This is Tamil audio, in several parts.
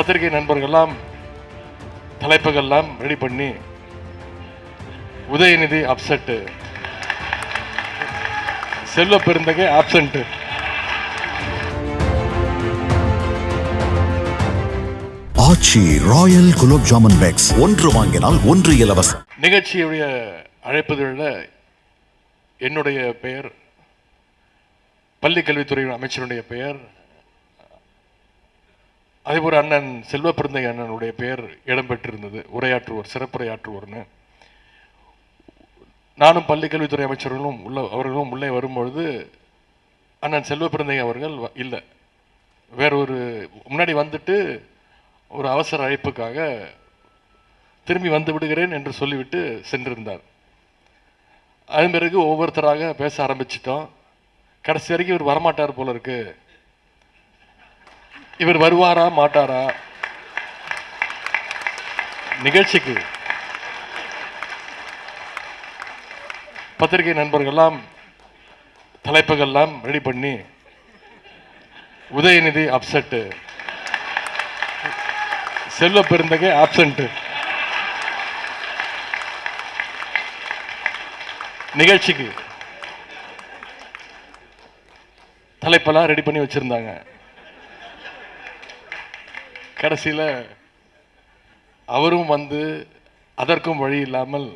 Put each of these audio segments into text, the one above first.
பத்திரிகை நண்பர்கள்லாம் தலைப்புகள்லாம் ரெடி பண்ணி Udhayanidhi upset Selva Perunthagai absent Aachi royal gulab jamun packs ஒன்று வாங்கினால் ஒன்று இலவசம். நிகழ்ச்சியுடைய அழைப்புதழில் என்னுடைய பெயர் பள்ளி கல்வித்துறை அமைச்சருடைய பெயர் அதேபோல் அண்ணன் செல்வ பிறந்தை அண்ணனுடைய பெயர் இடம்பெற்றிருந்தது. உரையாற்றுவோர் சிறப்புரையாற்றுவோர்னு. நானும் பள்ளிக்கல்வித்துறை அமைச்சர்களும் உள்ள அவர்களும் உள்ளே வரும்பொழுது அண்ணன் செல்வ பெருந்தை அவர்கள் வ- இல்லை. வேற ஒரு முன்னாடி வந்துட்டு ஒரு அவசர அழைப்புக்காக திரும்பி வந்து விடுகிறேன் என்று சொல்லிவிட்டு சென்றிருந்தார். அதன் பிறகு ஒவ்வொருத்தராக பேச ஆரம்பிச்சிட்டோம். கடைசி வரைக்கும் இவர் வரமாட்டார் போல இருக்குது இவர் வருவாரா மாட்டாரா? நிகழ்ச்சிக்கு. பத்திரிகை நண்பர்கள்லாம் தலைப்புகள்லாம் ரெடி பண்ணி உதயநிதி அப்செட்டு செல்வ பெருந்தகை ஆப்சண்ட்டு நிகழ்ச்சிக்கு. தலைப்பெல்லாம் ரெடி பண்ணி வச்சுருந்தாங்க. கடைசியில் அவரும் வந்து அதற்கும் வழி இல்லாமல்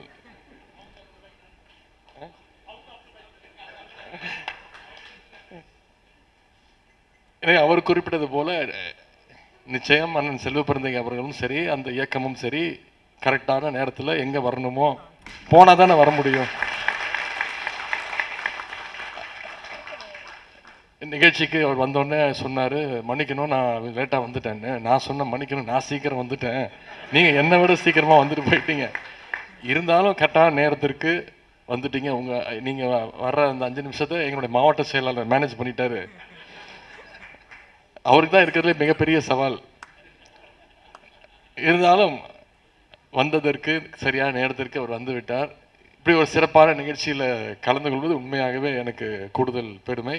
அவர் குறிப்பிட்டது போல நிச்சயம் அண்ணன் செல்வ பிறந்தகை அவர்களும் சரி அந்த இயக்கமும் சரி கரெக்டான நேரத்தில் எங்கே வரணுமோ போனால் தானே வர முடியும். நிகழ்ச்சிக்கு அவர் வந்தோடனே சொன்னார் மன்னிக்கணும் நான் லேட்டாக வந்துட்டேன்னு. நான் சொன்ன மன்னிக்கணும் நான் சீக்கிரம் வந்துட்டேன். நீங்கள் என்னை விட சீக்கிரமாக வந்துட்டு போயிட்டீங்க. இருந்தாலும் கரெக்டான நேரத்திற்கு வந்துட்டீங்க. உங்கள் நீங்கள் வர்ற அந்த அஞ்சு நிமிஷத்தை எங்களுடைய மாவட்ட செயலாளர் மேனேஜ் பண்ணிட்டாரு. அவருக்கு தான் இருக்கிறதுலே மிகப்பெரிய சவால். இருந்தாலும் வந்ததற்கு சரியான நேரத்திற்கு அவர் வந்து விட்டார். இப்படி ஒரு சிறப்பான நிகழ்ச்சியில் கலந்து கொள்வது உண்மையாகவே எனக்கு கூடுதல் பெருமை.